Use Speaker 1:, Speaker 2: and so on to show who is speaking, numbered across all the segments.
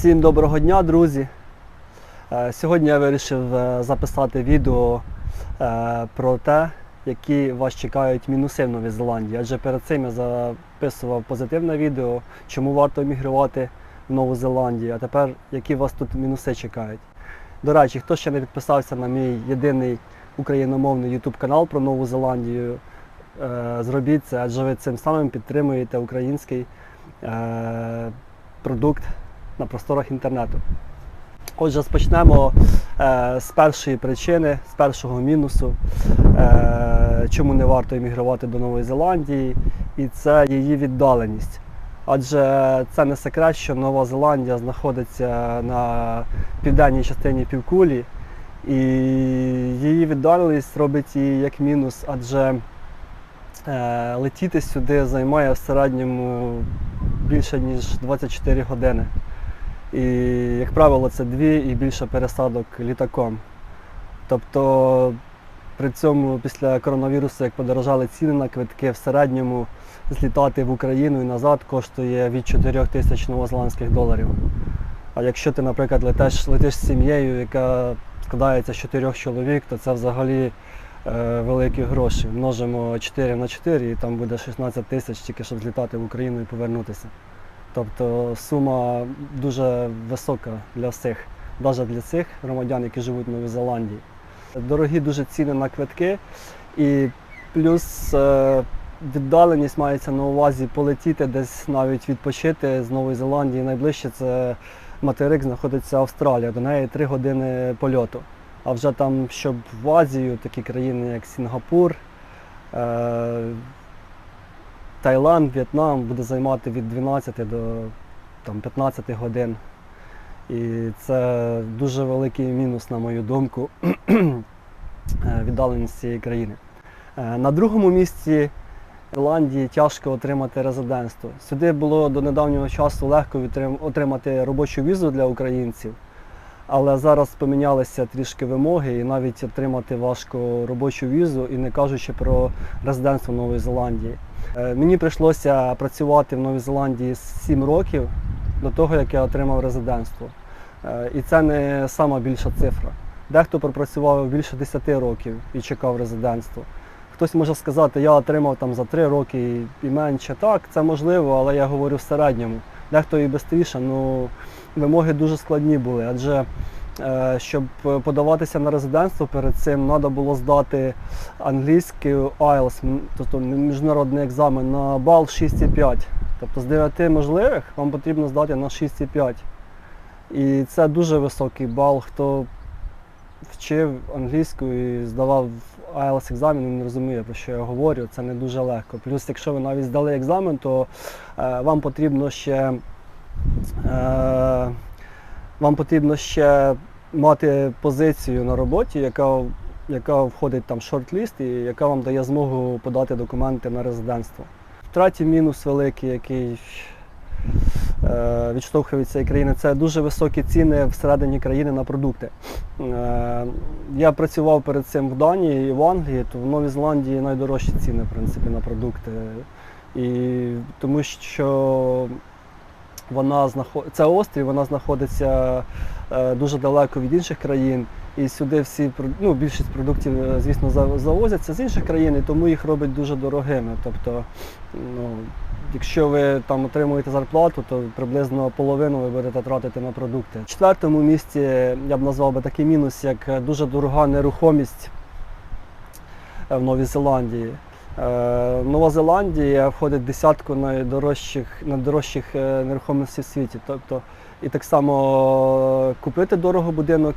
Speaker 1: Всім доброго дня, друзі! Е, Сьогодні я вирішив е, записати відео е, про те, які вас чекають мінуси в Новій Зеландії. Адже перед цим я записував позитивне відео, чому варто емігрувати в Нову Зеландію, а тепер які вас тут мінуси чекають. До речі, хто ще не підписався на мій єдиний україномовний YouTube канал про Нову Зеландію, зробіть це, адже ви цим самим підтримуєте український продукт на просторах інтернету. Отже, спочнемо е, з першої причини, з першого мінусу, е, чому не варто емігрувати до Нової Зеландії, і це її віддаленість. Адже це не секрет, що Нова Зеландія знаходиться на південній частині півкулі, і її віддаленість робить її як мінус, адже е, летіти сюди займає в середньому більше ніж 24 години. І, як правило, це дві і більше пересадок літаком. Тобто при цьому після коронавірусу, як подорожали ціни на квитки, в середньому злітати в Україну і назад коштує від 4 тисяч новозеландських доларів. А якщо ти, наприклад, летиш, летиш з сім'єю, яка складається з 4 чоловік, то це взагалі е, великі гроші. Множимо 4 на 4 і там буде 16 тисяч тільки щоб злітати в Україну і повернутися. Тобто сума дуже висока для всіх, навіть для цих громадян, які живуть в Новій Зеландії. Дорогі дуже ціни на квитки і плюс е, віддаленість мається на увазі полетіти десь навіть відпочити з Нової Зеландії. Найближче це материк знаходиться Австралія, до неї 3 години польоту. А вже там, щоб в Азію, такі країни, як Сінгапур, е, Таїланд, В'єтнам буде займати від 12 до там, 15 годин. І це дуже великий мінус, на мою думку, віддаленість цієї країни. Е, На другому місці Ірландії тяжко отримати резидентство. Сюди було до недавнього часу легко отримати робочу візу для українців, але зараз помінялися трішки вимоги і навіть отримати важко робочу візу, і не кажучи про резидентство Нової Зеландії. Е, Мені прийшлося працювати в Новій Зеландії 7 років до того, як я отримав резидентство. Е, І це не сама більша цифра. Дехто пропрацював більше 10 років і чекав резидентство. Хтось може сказати, я отримав там за 3 роки і- і менше. Так, це можливо, але я говорю в середньому. Дехто і швидше, ну вимоги дуже складні були, адже е, щоб подаватися на резидентство, перед цим треба було здати англійський IELTS, тобто міжнародний екзамен на бал 6,5. Тобто з 9 можливих вам потрібно здати на 6,5. І це дуже високий бал. Хто вчив англійську і здавав IELTS екзамен, він розуміє, про що я говорю. Це не дуже легко. Плюс, якщо ви навіть здали екзамен, то е, вам потрібно ще е, вам потрібно ще мати позицію на роботі, яка, яка входить там в шорт-ліст і яка вам дає змогу подати документи на резидентство. Третій мінус великий, який е, відштовхує цієї країни, це дуже високі ціни всередині країни на продукти. Е, я працював перед цим в Данії і в Англії, то в Новій Зеландії найдорожчі ціни в принципі, на продукти. І тому що вона знаход... це острів, вона знаходиться е, дуже далеко від інших країн. І сюди всі ну, більшість продуктів, звісно, завозяться з інших країн, і тому їх робить дуже дорогими. Тобто, ну, якщо ви там отримуєте зарплату, то приблизно половину ви будете тратити на продукти. В четвертому місці я б назвав би такий мінус, як дуже дорога нерухомість е, в Новій Зеландії. Е, Нова Зеландія входить в десятку найдорожчих, найдорожчих е, нерухомостей в світі. Тобто, і так само купити дорого будинок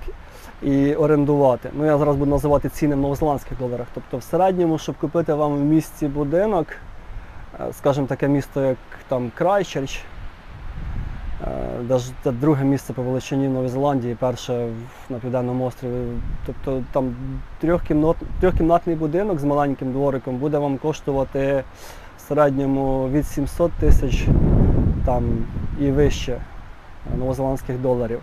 Speaker 1: і орендувати. Ну я зараз буду називати ціни в новозеландських доларах. Тобто в середньому, щоб купити вам в місті будинок, скажімо, таке місто, як там Крайчерч, це друге місце по величині в Новій Зеландії, перше на південному острові. Тобто там трьохкімнат, трьохкімнатний будинок з маленьким двориком буде вам коштувати в середньому від 700 тисяч там, і вище новозеландських доларів.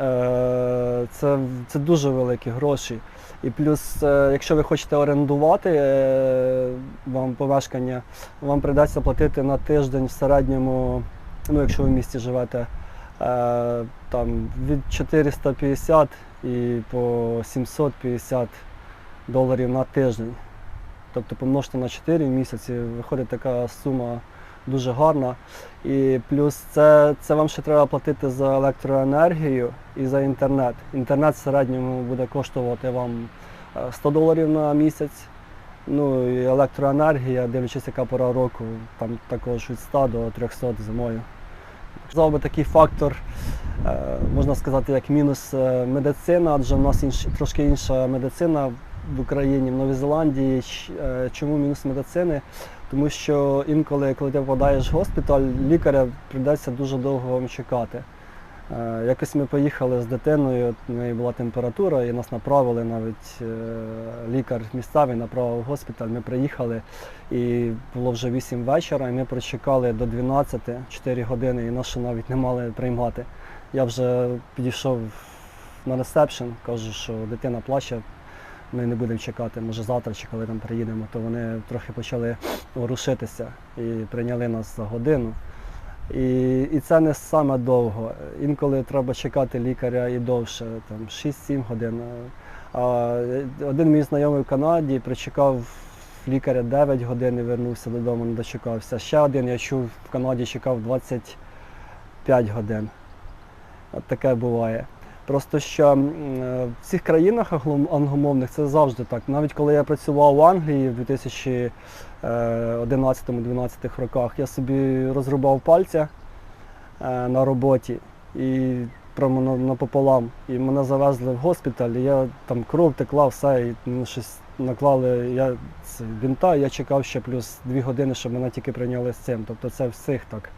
Speaker 1: Е, Це, це дуже великі гроші. І плюс, е, якщо ви хочете орендувати е, вам помешкання, вам прийдеться платити на тиждень в середньому, ну якщо ви в місті живете, там, від 450 і по 750 доларів на тиждень. Тобто помножте на 4 місяці, виходить така сума дуже гарна. І плюс це, це вам ще треба платити за електроенергію і за інтернет. Інтернет в середньому буде коштувати вам е, 100 доларів на місяць. Ну і електроенергія, дивлячись, яка пора року, там також від 100 до 300 зимою. Казав би такий фактор, е, можна сказати, як мінус е, медицина, адже в нас інш, трошки інша медицина в Україні, в Новій Зеландії. Е, Чому мінус медицини? Тому що інколи, коли ти попадаєш в госпіталь, лікаря прийдеться дуже довго вам чекати. Е, Якось ми поїхали з дитиною, в неї була температура, і нас направили навіть е, лікар місцевий направив в госпіталь. Ми приїхали і було вже 8 вечора, і ми прочекали до 12, 4 години, і нас ще навіть не мали приймати. Я вже підійшов на ресепшн, кажу, що дитина плаче, ми не будемо чекати, може завтра чи коли там приїдемо, то вони трохи почали ворушитися і прийняли нас за годину. І, і це не саме довго. Інколи треба чекати лікаря і довше, там 6-7 годин. А один мій знайомий в Канаді причекав лікаря 9 годин і вернувся додому, не дочекався. Ще один я чув в Канаді чекав 25 годин. От таке буває. Просто що е, в цих країнах англо- англомовних це завжди так. Навіть коли я працював в Англії в 2011-2012 роках, я собі розрубав пальця е, на роботі і прямо на- напополам. І мене завезли в госпіталь, і я там кров текла, все, і ну, щось наклали я, це, бінта, я чекав ще плюс дві години, щоб мене тільки прийняли з цим. Тобто це всіх так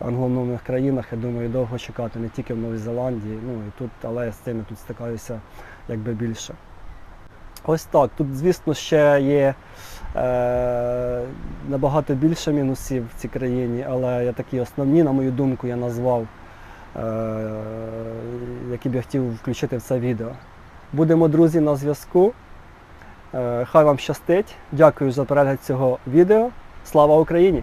Speaker 1: англомовних країнах, я думаю, довго чекати, не тільки в Новій Зеландії, ну і тут, але я з цим тут стикаюся якби більше. Ось так. Тут, звісно, ще є е, набагато більше мінусів в цій країні, але я такі основні, на мою думку, я назвав, е, які б я хотів включити в це відео. Будемо, друзі, на зв'язку. Е, хай вам щастить. Дякую за перегляд цього відео. Слава Україні!